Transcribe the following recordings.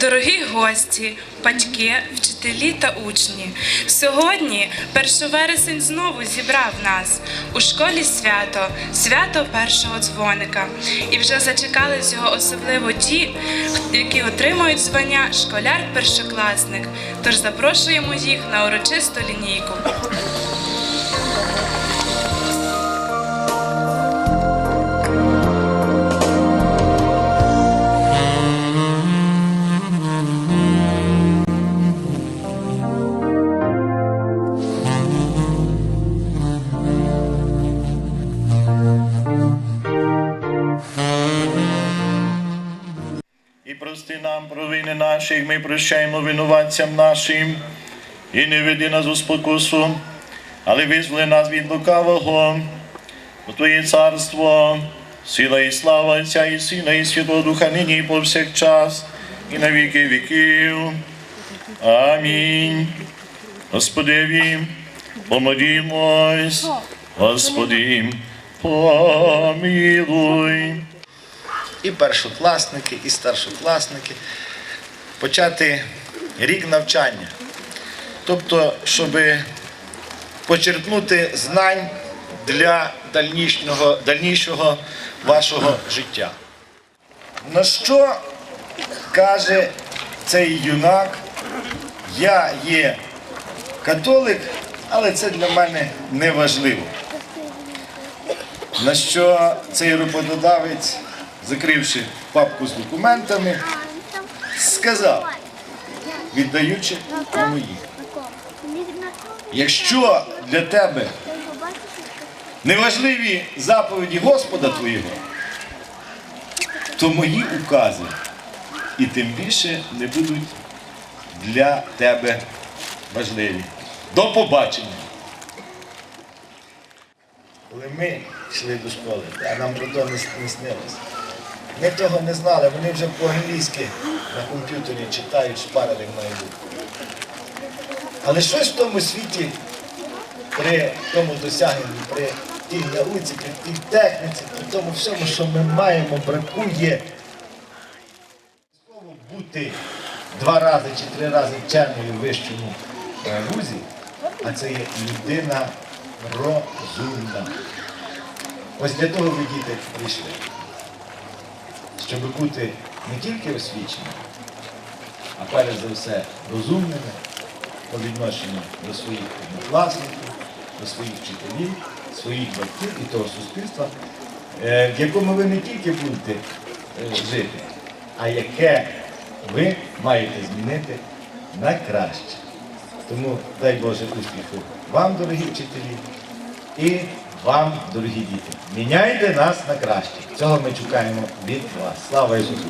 дорогі гості, батьки, вчителі та учні. Сьогодні 1 вересень знову зібрав нас у школі свято, свято першого дзвоника. І вже зачекали цього особливо ті, які отримують звання школяр-першокласник. Тож запрошуємо їх на урочисту лінійку. Як ми прощаємо винуватцям нашим, і не веди нас у спокусу, але визволи нас від лукавого, у Твоє царство, сила і слава Отця і Сина, і Святого Духа, нині і повсякчас, і на віки віків. Амінь. Господеві, помолімось, Господи, помилуй. і першокласники, і старшокласники почати рік навчання. Тобто, щоб почерпнути знань для дальнішнього, дальнішого вашого життя. На що каже цей юнак? Я є католик, але це для мене не важливо. На що цей роботодавець, закривши папку з документами, сказав, віддаючи йому їх. Якщо для тебе неважливі заповіді Господа Твого, то мої укази і тим більше не будуть для тебе важливі. До побачення. Коли ми йшли до школи, а нам про то не снилося. Ми того не знали, вони вже по-англійськи на комп'ютері читають, шпарили має бути. Але щось в тому світі, при тому досягненні, при тій науці, при тій техніці, при тому всьому, що ми маємо, бракує Обов'язково бути два рази чи три рази вченою в вищому вузі, а це є людина розумна. Ось для того ви діти прийшли. Щоб бути не тільки освіченими, а перш за все розумними по відношенню до своїх однокласників, до своїх вчителів, своїх батьків і того суспільства, е, в якому ви не тільки будете е, жити, а яке ви маєте змінити на краще. Тому дай Боже успіху вам, дорогі вчителі, і вам, дорогі діти. Міняйте нас на краще. Цього ми чекаємо від вас. Слава Ісусу!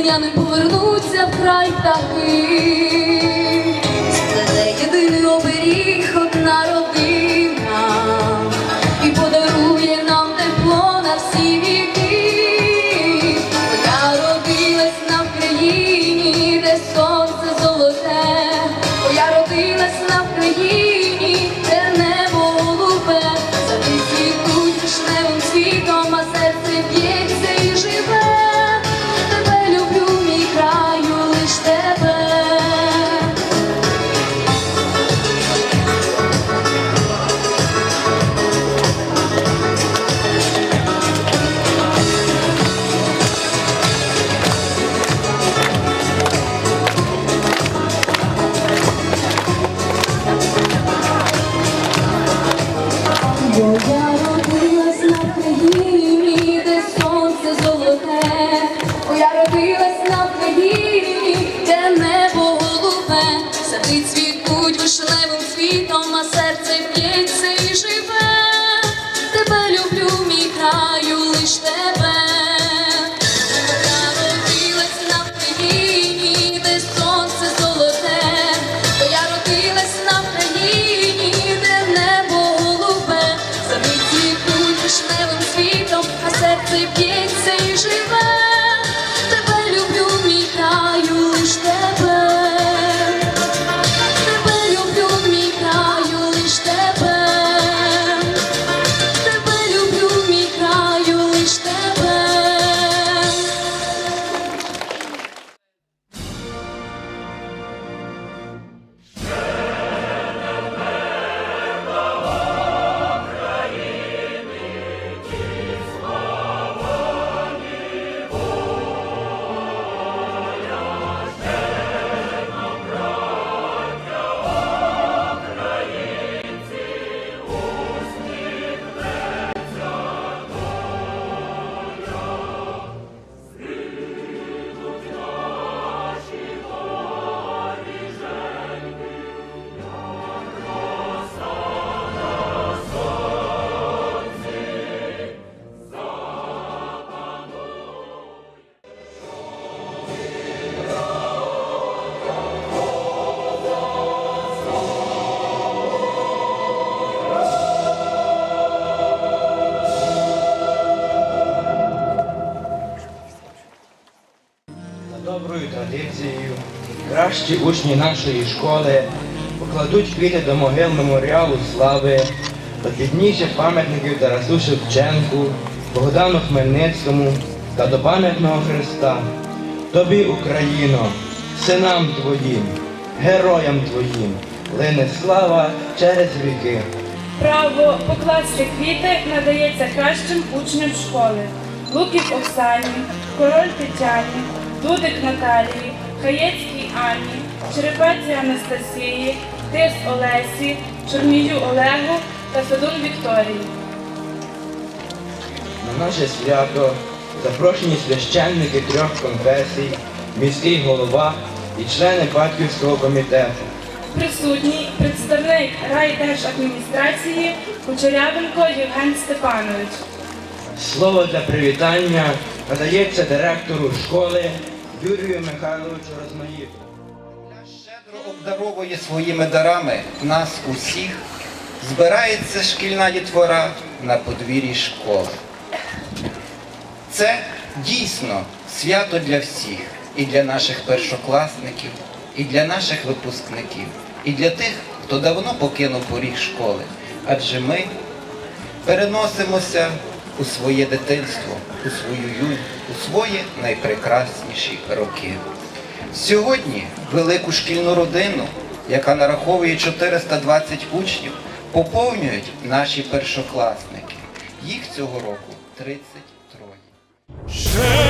Весеняним повернуться в край птахи, кращі учні нашої школи покладуть квіти до могил меморіалу слави, до підніжжя пам'ятників Тарасу Шевченку, Богдану Хмельницькому та до пам'ятного Христа. Тобі, Україно, синам твоїм, героям твоїм, лине слава через віки. Право покласти квіти надається кращим учням школи. Луків Оксані, Король Тетяні, Дудик Наталії, Хаєцькій Анні, Черепеці Анастасії, Тис Олесі, Чорнію Олегу та Федун Вікторії. На наше свято запрошені священники трьох конфесій, міський голова і члени батьківського комітету. Присутній представник райдержадміністрації Кучерявенко Євген Степанович. Слово для привітання надається директору школи Юрію Михайловичу Розмаїву. щедро обдаровує своїми дарами нас усіх, збирається шкільна дітвора на подвір'ї школи. Це дійсно свято для всіх, і для наших першокласників, і для наших випускників, і для тих, хто давно покинув поріг школи. Адже ми переносимося у своє дитинство, у свою юнь, у свої найпрекрасніші роки. Сьогодні велику шкільну родину, яка нараховує 420 учнів, поповнюють наші першокласники. Їх цього року 33.